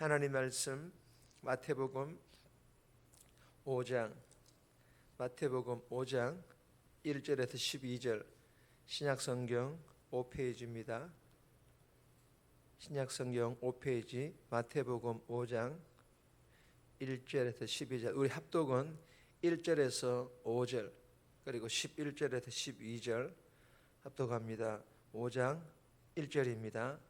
하나님 말씀 마태복음 5장 마태복음 5장 1절에서 12절 신약 성경 5페이지입니다. 신약 성경 5페이지 마태복음 5장 1절에서 12절 우리 합독은 1절에서 5절 그리고 11절에서 12절 합독합니다. 5장 1절입니다.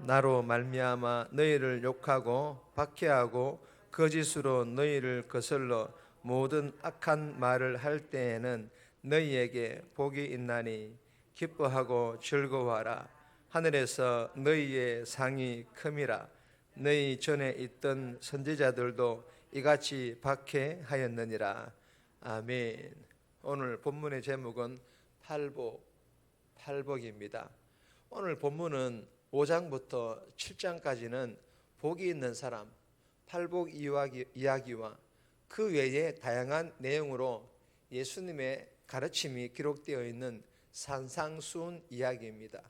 나로 말미암아 너희를 욕하고 박해하고 거짓으로 너희를 거슬러 모든 악한 말을 할 때에는 너희에게 복이 있나니 기뻐하고 즐거워하라. 하늘에서 너희의 상이 큼이라. 너희 전에 있던 선지자들도 이같이 박해하였느니라. 아멘. 오늘 본문의 제목은 팔복 팔복입니다. 오늘 본문은 5장부터 7장까지는 복이 있는 사람, 팔복 이야기- 이야기와 그 외에 다양한 내용으로 예수님의 가르침이 기록되어 있는 산상수훈 이야기입니다.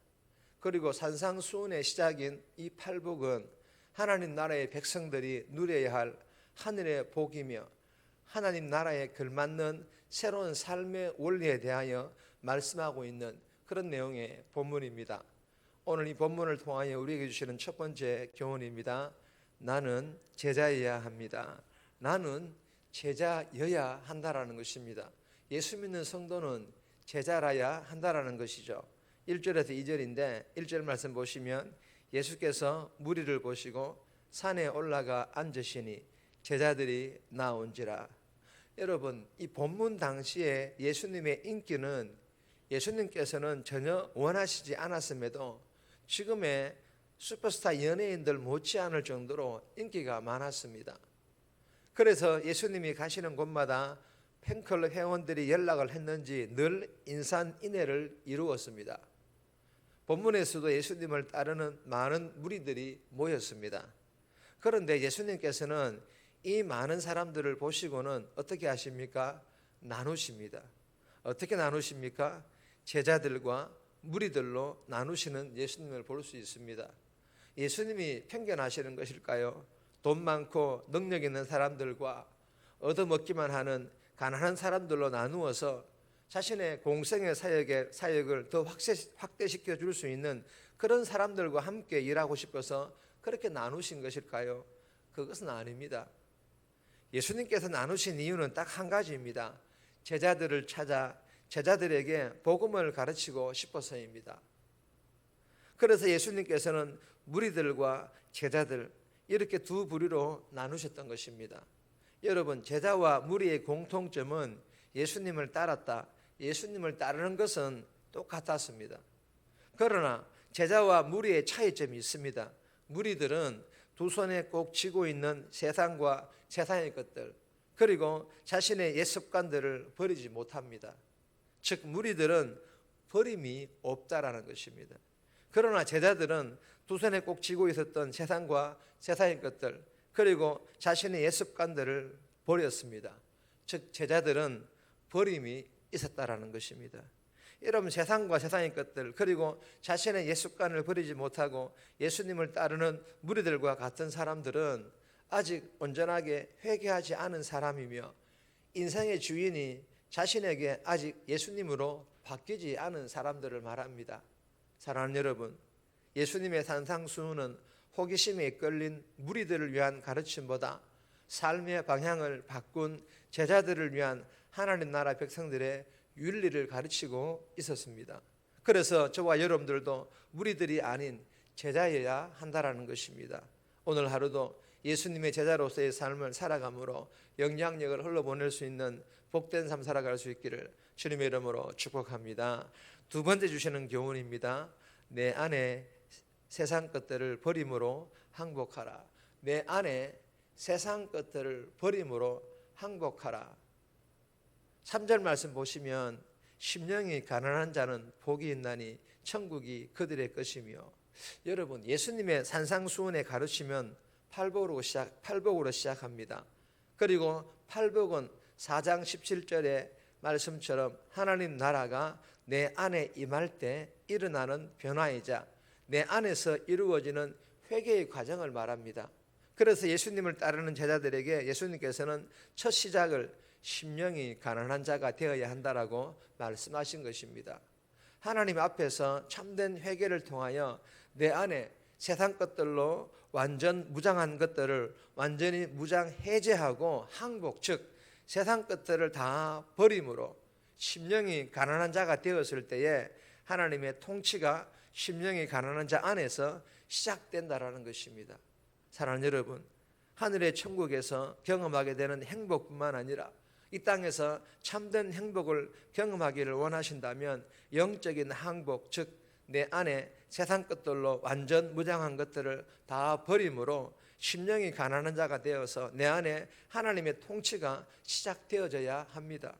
그리고 산상수훈의 시작인 이 팔복은 하나님 나라의 백성들이 누려야 할 하늘의 복이며 하나님 나라에 걸맞는 새로운 삶의 원리에 대하여 말씀하고 있는 그런 내용의 본문입니다. 오늘 이 본문을 통하여 우리에게 주시는 첫 번째 교훈입니다. 나는 제자여야 합니다. 나는 제자여야 한다라는 것입니다. 예수 믿는 성도는 제자라야 한다라는 것이죠. 1절에서 2절인데 1절 말씀 보시면 예수께서 무리를 보시고 산에 올라가 앉으시니 제자들이 나온지라. 여러분, 이 본문 당시에 예수님의 인기는 예수님께서는 전혀 원하시지 않았음에도 지금의 슈퍼스타 연예인들 못지않을 정도로 인기가 많았습니다. 그래서 예수님이 가시는 곳마다 팬클럽 회원들이 연락을 했는지 늘 인산인해를 이루었습니다. 본문에서도 예수님을 따르는 많은 무리들이 모였습니다. 그런데 예수님께서는 이 많은 사람들을 보시고는 어떻게 하십니까? 나누십니다. 어떻게 나누십니까? 제자들과 무리들로 나누시는 예수님을 볼 수 있습니다. 예수님이 편견하시는 것일까요? 돈 많고 능력 있는 사람들과 얻어먹기만 하는 가난한 사람들로 나누어서 자신의 공생의 사역의 사역을 더 확대시켜 줄 수 있는 그런 사람들과 함께 일하고 싶어서 그렇게 나누신 것일까요? 그것은 아닙니다. 예수님께서 나누신 이유는 딱 한 가지입니다. 제자들을 찾아 제자들에게 복음을 가르치고 싶어서입니다. 그래서 예수님께서는 무리들과 제자들 이렇게 두 부류로 나누셨던 것입니다. 여러분, 제자와 무리의 공통점은 예수님을 따랐다. 예수님을 따르는 것은 똑같았습니다. 그러나 제자와 무리의 차이점이 있습니다. 무리들은 두 손에 꼭 쥐고 있는 세상과 세상의 것들, 그리고 자신의 옛 습관들을 버리지 못합니다. 즉 무리들은 버림이 없다라는 것입니다. 그러나 제자들은 두 손에 꼭 쥐고 있었던 세상과 세상의 것들 그리고 자신의 옛 습관들을 버렸습니다. 즉 제자들은 버림이 있었다라는 것입니다. 여러분 세상과 세상의 것들 그리고 자신의 옛 습관을 버리지 못하고 예수님을 따르는 무리들과 같은 사람들은 아직 온전하게 회개하지 않은 사람이며 인생의 주인이 자신에게 아직 예수님으로 바뀌지 않은 사람들을 말합니다. 사랑하는 여러분, 예수님의 산상수훈은 호기심에 이끌린 무리들을 위한 가르침보다 삶의 방향을 바꾼 제자들을 위한 하나님 나라 백성들의 윤리를 가르치고 있었습니다. 그래서 저와 여러분들도 무리들이 아닌 제자여야 한다라는 것입니다. 오늘 하루도 예수님의 제자로서의 삶을 살아감으로 영향력을 흘러보낼 수 있는 복된 삶 살아갈 수 있기를 주님의 이름으로 축복합니다. 두 번째 주시는 교훈입니다. 내 안에 세상 것들을 버림으로 항복하라. 내 안에 세상 것들을 버림으로 항복하라. 3절 말씀 보시면 심령이 가난한 자는 복이 있나니 천국이 그들의 것이며 여러분 예수님의 산상수훈에 가르치면 팔복으로 시작 팔복으로 시작합니다. 그리고 팔복은 4장 17절의 말씀처럼 하나님 나라가 내 안에 임할 때 일어나는 변화이자 내 안에서 이루어지는 회개의 과정을 말합니다. 그래서 예수님을 따르는 제자들에게 예수님께서는 첫 시작을 심령이 가난한 자가 되어야 한다라고 말씀하신 것입니다. 하나님 앞에서 참된 회개를 통하여 내 안에 세상 것들로 완전 무장한 것들을 완전히 무장 해제하고 항복 즉 세상 것들을 다 버림으로 심령이 가난한 자가 되었을 때에 하나님의 통치가 심령이 가난한 자 안에서 시작된다라는 것입니다. 사랑하는 여러분, 하늘의 천국에서 경험하게 되는 행복뿐만 아니라 이 땅에서 참된 행복을 경험하기를 원하신다면 영적인 항복, 즉 내 안에 세상 것들로 완전 무장한 것들을 다 버림으로 심령이 가난한 자가 되어서 내 안에 하나님의 통치가 시작되어져야 합니다.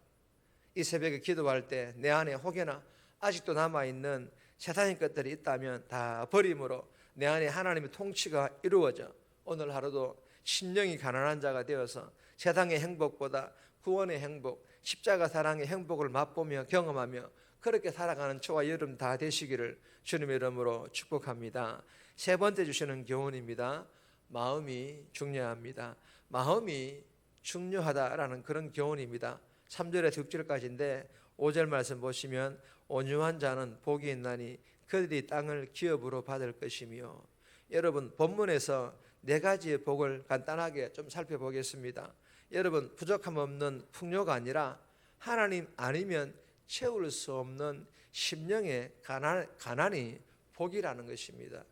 이 새벽에 기도할 때 내 안에 혹여나 아직도 남아 있는 세상의 것들이 있다면 다 버림으로 내 안에 하나님의 통치가 이루어져 오늘 하루도 심령이 가난한 자가 되어서 세상의 행복보다 구원의 행복, 십자가 사랑의 행복을 맛보며 경험하며 그렇게 살아가는 저와 여러분 다 되시기를 주님의 이름으로 축복합니다. 세 번째 주시는 교훈입니다. 마음이 중요합니다. 마음이 중요하다라는 그런 교훈입니다. 3절에서 6절까지인데 5절 말씀 보시면 온유한 자는 복이 있나니 그들이 땅을 기업으로 받을 것이며 여러분 본문에서 네 가지의 복을 간단하게 좀 살펴보겠습니다. 여러분 부족함 없는 풍요가 아니라 하나님 아니면 채울 수 없는 심령의 가난, 가난이 복이라는 것입니다.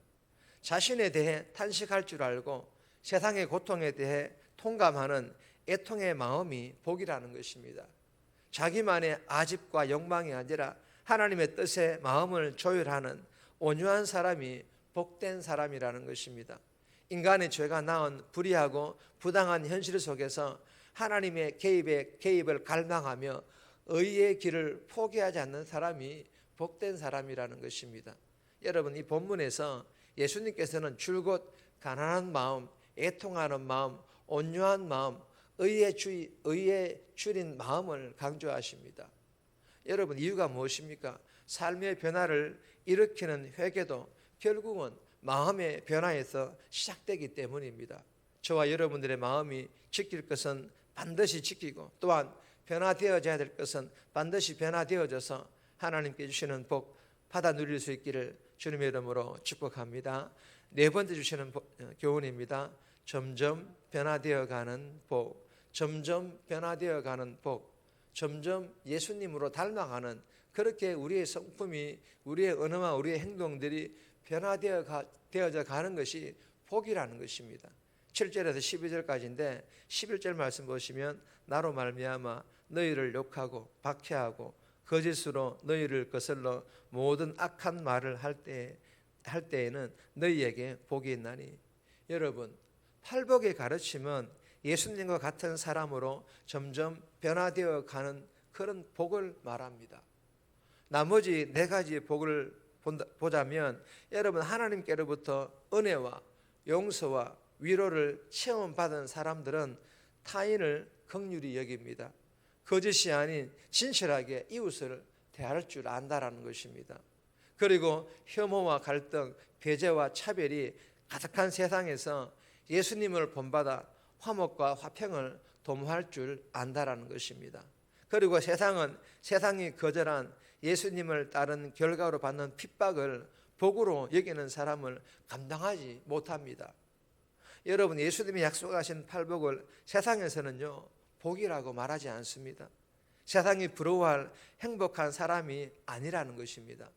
자신에 대해 탄식할 줄 알고 세상의 고통에 대해 통감하는 애통의 마음이 복이라는 것입니다. 자기만의 아집과 욕망이 아니라 하나님의 뜻에 마음을 조율하는 온유한 사람이 복된 사람이라는 것입니다. 인간의 죄가 낳은 불의하고 부당한 현실 속에서 하나님의 개입에 개입을 갈망하며 의의 길을 포기하지 않는 사람이 복된 사람이라는 것입니다. 여러분 이 본문에서 예수님께서는 줄곧 가난한 마음, 애통하는 마음, 온유한 마음, 의에 주 의에 줄인 마음을 강조하십니다. 여러분 이유가 무엇입니까? 삶의 변화를 일으키는 회개도 결국은 마음의 변화에서 시작되기 때문입니다. 저와 여러분들의 마음이 지킬 것은 반드시 지키고 또한 변화되어져야 될 것은 반드시 변화되어져서 하나님께 주시는 복 받아 누릴 수 있기를 주님의 이름으로 축복합니다. 네 번째 주시는 어, 교훈입니다. 점점 변화되어 가는 복, 점점 변화되어 가는 복, 점점 예수님으로 닮아가는 그렇게 우리의 성품이 우리의 언어와 우리의 행동들이 변화되어 가, 되어져 가는 것이 복이라는 것입니다. 7절에서 12절까지인데 11절 말씀 보시면 나로 말미암아 너희를 욕하고 박해하고 거짓으로 너희를 거슬러 모든 악한 말을 할 때 할 때에는 너희에게 복이 있나니 여러분 팔복의 가르침은 예수님과 같은 사람으로 점점 변화되어 가는 그런 복을 말합니다. 나머지 네 가지의 복을 보자면 여러분 하나님께로부터 은혜와 용서와 위로를 체험받은 사람들은 타인을 극률히 여깁니다. 거짓이 아닌 진실하게 이웃을 대할 줄 안다라는 것입니다. 그리고 혐오와 갈등, 배제와 차별이 가득한 세상에서 예수님을 본받아 화목과 화평을 도모할 줄 안다라는 것입니다. 그리고 세상은 세상이 거절한 예수님을 따른 결과로 받는 핍박을 복으로 여기는 사람을 감당하지 못합니다. 여러분 예수님이 약속하신 팔복을 세상에서는요 복이라고 말하지 않습니다. 세상이 부러워할 행복한 사람이 아니라는 것입니다.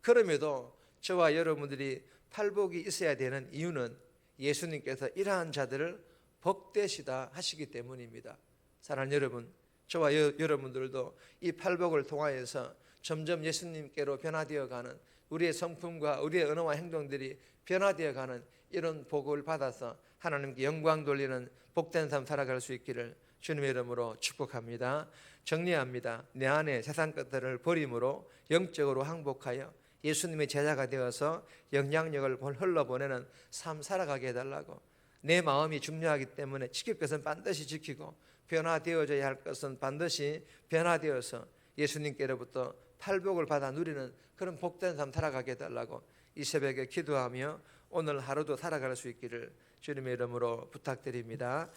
그럼에도 저와 여러분들이 팔복이 있어야 되는 이유는 예수님께서 이러한 자들을 복되시다 하시기 때문입니다. 사랑하는 여러분, 저와 여, 여러분들도 이 팔복을 통하여서 점점 예수님께로 변화되어 가는 우리의 성품과 우리의 언어와 행동들이 변화되어 가는 이런 복을 받아서 하나님께 영광 돌리는 복된 삶 살아갈 수 있기를 주님의 이름으로 축복합니다. 정리합니다. 내 안에 세상 것들을 버림으로 영적으로 항복하여 예수님의 제자가 되어서 영향력을 흘러보내는 삶 살아가게 해달라고 내 마음이 중요하기 때문에 지킬 것은 반드시 지키고 변화되어져야 할 것은 반드시 변화되어서 예수님께로부터 팔복을 받아 누리는 그런 복된 삶 살아가게 해달라고 이 새벽에 기도하며 오늘 하루도 살아갈 수 있기를 주님의 이름으로 부탁드립니다.